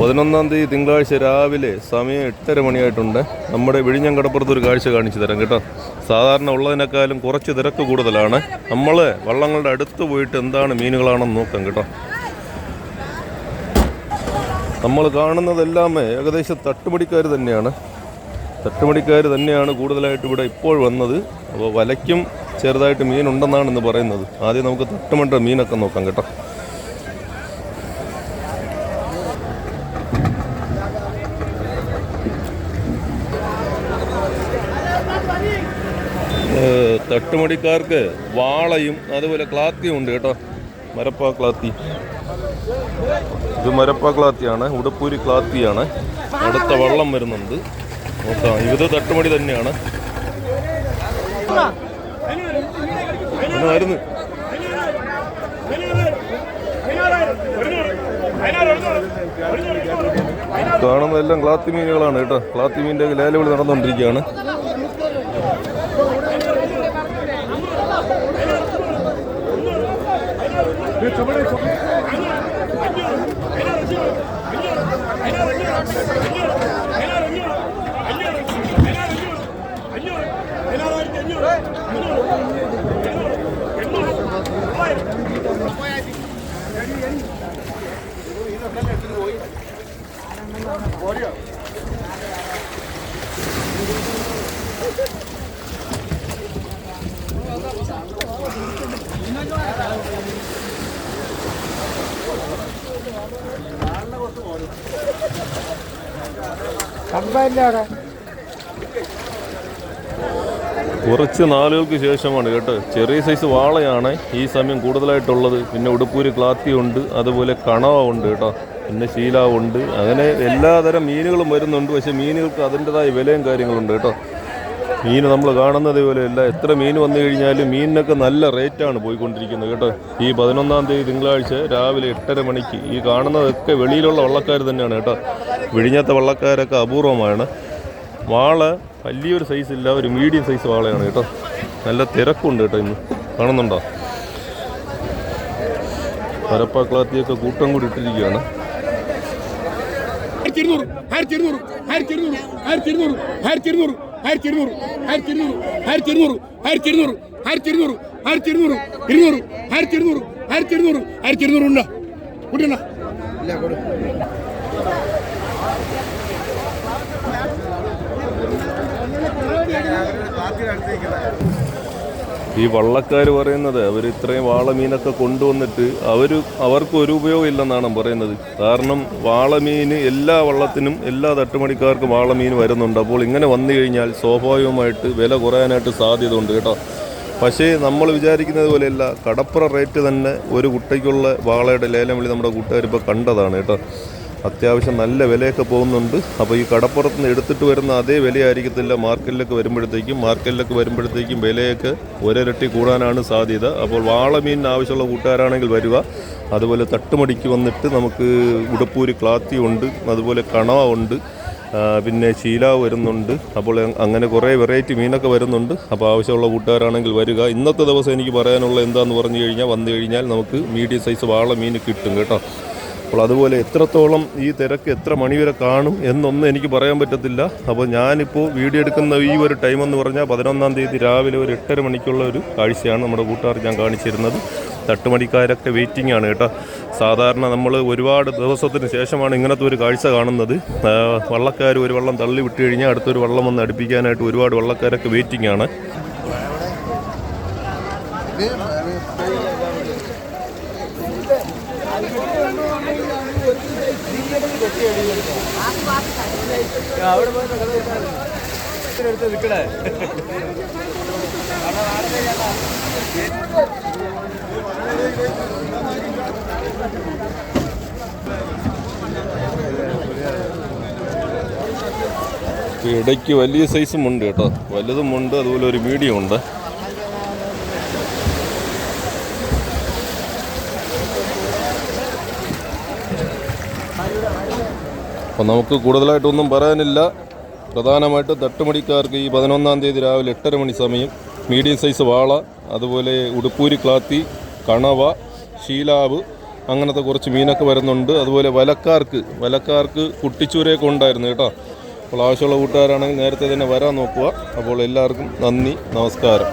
പതിനൊന്നാം തീയതി തിങ്കളാഴ്ച രാവിലെ സമയം എട്ടര മണിയായിട്ടുണ്ട്. നമ്മുടെ വിഴിഞ്ഞം കടപ്പുറത്ത് ഒരു കാഴ്ച കാണിച്ചു തരാം കേട്ടോ. സാധാരണ ഉള്ളതിനേക്കാളും കുറച്ച് തിരക്ക് കൂടുതലാണ്. നമ്മൾ വള്ളങ്ങളുടെ അടുത്ത് പോയിട്ട് എന്താണ് മീനുകളാണെന്ന് നോക്കാം കേട്ടോ. നമ്മൾ കാണുന്നതെല്ലാം ഏകദേശം തട്ടുപടിക്കാർ തന്നെയാണ്. തട്ടുപടിക്കാർ തന്നെയാണ് കൂടുതലായിട്ട് ഇവിടെ ഇപ്പോൾ വന്നത്. അപ്പോൾ വലയ്ക്കും ചെറുതായിട്ട് മീനുണ്ടെന്നാണ് ഇന്ന് പറയുന്നത്. ആദ്യം നമുക്ക് തട്ടുമണ്ട മീനൊക്കെ നോക്കാം കേട്ടോ. തട്ടുമടിക്കാർക്ക് വാളയും അതുപോലെ ക്ലാത്തിയും ഉണ്ട് കേട്ടോ. മരപ്പ ക്ലാത്തി. ഇത് മരപ്പ ക്ലാത്തിയാണ്. ഉടപ്പൂരി ക്ലാത്തിയാണ്. അടുത്ത വള്ളം വരുന്നുണ്ട്. നോക്കാം. ഇത് തട്ടുമടി തന്നെയാണ്. കാണുന്നതെല്ലാം ക്ലാത്തി മീനുകളാണ് കേട്ടോ. ക്ലാത്തി മീനിന്റെ ലേലവിളി നടന്നുകൊണ്ടിരിക്കുകയാണ്. കമ്പല്ലേ അവിടെ കുറച്ച് നാളുകൾക്ക് ശേഷമാണ് കേട്ടോ. ചെറിയ സൈസ് വാളയാണ് ഈ സമയം കൂടുതലായിട്ടുള്ളത്. പിന്നെ ഉടുപ്പൂര് ക്ലാത്തിയുണ്ട് അതുപോലെ കണവ ഉണ്ട് കേട്ടോ. പിന്നെ ശീലാവുണ്ട് അങ്ങനെ എല്ലാതരം മീനുകളും വരുന്നുണ്ട്. പക്ഷേ മീനുകൾക്ക് അതിന്റെതായ വിലയും കാര്യങ്ങളുണ്ട് കേട്ടോ. മീൻ നമ്മൾ കാണുന്നത് പോലെയല്ല എത്ര മീൻ വന്നു കഴിഞ്ഞാലും മീനിനൊക്കെ നല്ല റേറ്റാണ് പോയിക്കൊണ്ടിരിക്കുന്നത് കേട്ടോ. ഈ പതിനൊന്നാം തീയതി തിങ്കളാഴ്ച രാവിലെ എട്ടര മണിക്ക് ഈ കാണുന്നതൊക്കെ വെളിയിലുള്ള വള്ളക്കാർ തന്നെയാണ് കേട്ടോ. വിഴിഞ്ഞത്തെ വള്ളക്കാരൊക്കെ അപൂർവമാണ്. വാള വലിയൊരു സൈസ് ഇല്ല ഒരു മീഡിയം സൈസ് വാളയാണ് കേട്ടോ നല്ല തിരക്കുണ്ട് കേട്ടോ ഇന്ന് കാണുന്നുണ്ടോ പരപ്പാക്ലാത്തിയൊക്കെ കൂട്ടം കൂടി ഇട്ടിരിക്കുകയാണ് ഇരുന്നൂറ് ആയിരത്തി ഇരുന്നൂറ് ആയിരത്തി ഇരുന്നൂറ് ഇരുന്നൂറ് ആയിരത്തി ഇരുന്നൂറ് ആയിരത്തി ഇരുന്നൂറ് ആയിരത്തി ഇരുന്നൂറ് ആയിരത്തി ഇരുന്നൂറ് ഇരുന്നൂറ് ആയിരത്തി ഇരുന്നൂറ് ആയിരത്തി ഇരുന്നൂറ് ഇരുന്നൂറ് ആയിരത്തി ഇരുന്നൂറ് ഉണ്ടോ ഈ വള്ളക്കാർ പറയുന്നത് അവർ ഇത്രയും വാളമീനൊക്കെ കൊണ്ടുവന്നിട്ട് അവർ അവർക്ക് ഒരു ഉപയോഗം ഇല്ലെന്നാണ് പറയുന്നത്. കാരണം വാളമീൻ എല്ലാ വള്ളത്തിനും എല്ലാ തട്ടുമണിക്കാർക്കും വാളമീൻ വരുന്നുണ്ട്. അപ്പോൾ ഇങ്ങനെ വന്നു കഴിഞ്ഞാൽ സ്വാഭാവികമായിട്ട് വില കുറയാനായിട്ട് സാധ്യത ഉണ്ട് കേട്ടോ. പക്ഷേ നമ്മൾ വിചാരിക്കുന്നത് പോലെയല്ല കടപ്പുറ റേറ്റ് തന്നെ ഒരു കുട്ടയ്ക്കുള്ള വാളയുടെ ലേലം വിളി നമ്മുടെ കൂട്ടുകാരിപ്പോൾ കണ്ടതാണ് കേട്ടോ. അത്യാവശ്യം നല്ല വിലയൊക്കെ പോകുന്നുണ്ട്. അപ്പോൾ ഈ കടപ്പുറത്ത് നിന്ന് എടുത്തിട്ട് വരുന്ന അതേ വിലയായിരിക്കത്തില്ല മാർക്കറ്റിലേക്ക് വരുമ്പോഴത്തേക്കും. മാർക്കറ്റിലേക്ക് വരുമ്പോഴത്തേക്കും വിലയൊക്കെ ഒരിരട്ടി കൂടാനാണ് സാധ്യത. അപ്പോൾ വാളമീനിന് ആവശ്യമുള്ള കൂട്ടുകാരാണെങ്കിൽ വരിക. അതുപോലെ തട്ടുമടിക്ക് വന്നിട്ട് നമുക്ക് ഉടുപ്പൂരി ക്ലാത്തി ഉണ്ട്. അതുപോലെ കണവ ഉണ്ട്. പിന്നെ ശീല വരുന്നുണ്ട്. അപ്പോൾ അങ്ങനെ കുറേ വെറൈറ്റി മീനൊക്കെ വരുന്നുണ്ട്. അപ്പോൾ ആവശ്യമുള്ള കൂട്ടുകാരാണെങ്കിൽ വരിക. ഇന്നത്തെ ദിവസം എനിക്ക് പറയാനുള്ള എന്താണെന്ന് പറഞ്ഞു കഴിഞ്ഞാൽ വന്നു കഴിഞ്ഞാൽ നമുക്ക് മീഡിയം സൈസ് വാള മീൻ കിട്ടും കേട്ടോ. അപ്പോൾ അതുപോലെ എത്രത്തോളം ഈ തിരക്ക് എത്ര മണിവരെ കാണും എന്നൊന്നും എനിക്ക് പറയാൻ പറ്റത്തില്ല. അപ്പോൾ ഞാനിപ്പോൾ വീഡിയോ എടുക്കുന്ന ഈ ഒരു ടൈം എന്ന് പറഞ്ഞാൽ പതിനൊന്നാം തീയതി രാവിലെ ഒരു എട്ടര മണിക്കുള്ള ഒരു കാഴ്ചയാണ് നമ്മുടെ കൂട്ടുകാർ ഞാൻ കാണിച്ചിരുന്നത്. തട്ടുമണിക്കാരൊക്കെ വെയിറ്റിംഗ് ആണ് കേട്ടോ. സാധാരണ നമ്മൾ ഒരുപാട് ദിവസത്തിന് ശേഷമാണ് ഇങ്ങനത്തെ ഒരു കാഴ്ച കാണുന്നത്. വള്ളക്കാർ ഒരു വള്ളം തള്ളി വിട്ട് കഴിഞ്ഞാൽ അടുത്തൊരു വള്ളം വന്ന് അടുപ്പിക്കാനായിട്ട് ഒരുപാട് വള്ളക്കാരൊക്കെ വെയിറ്റിംഗ് ആണ്. ഇടയ്ക്ക് വലിയ സൈസും ഉണ്ട് കേട്ടോ. വലുതും ഉണ്ട് അതുപോലെ ഒരു മീഡിയം ഉണ്ട്. അപ്പം നമുക്ക് കൂടുതലായിട്ടൊന്നും പറയാനില്ല. പ്രധാനമായിട്ട് തട്ടുമടിക്കാർക്ക് ഈ പതിനൊന്നാം തീയതി രാവിലെ എട്ടര മണി സമയം മീഡിയം സൈസ് വാള അതുപോലെ ഉടുപ്പൂരി ക്ലാത്തി കണവ ശീലാവ് അങ്ങനത്തെ കുറച്ച് മീനൊക്കെ വരുന്നുണ്ട്. അതുപോലെ വലക്കാർക്ക് വലക്കാർക്ക് കുട്ടിച്ചൂരയൊക്കെ ഉണ്ടായിരുന്നു കേട്ടോ. അപ്പോൾ ആവശ്യമുള്ള കൂട്ടുകാരാണെങ്കിൽ നേരത്തെ തന്നെ വരാൻ നോക്കുക. അപ്പോൾ എല്ലാവർക്കും നന്ദി നമസ്കാരം.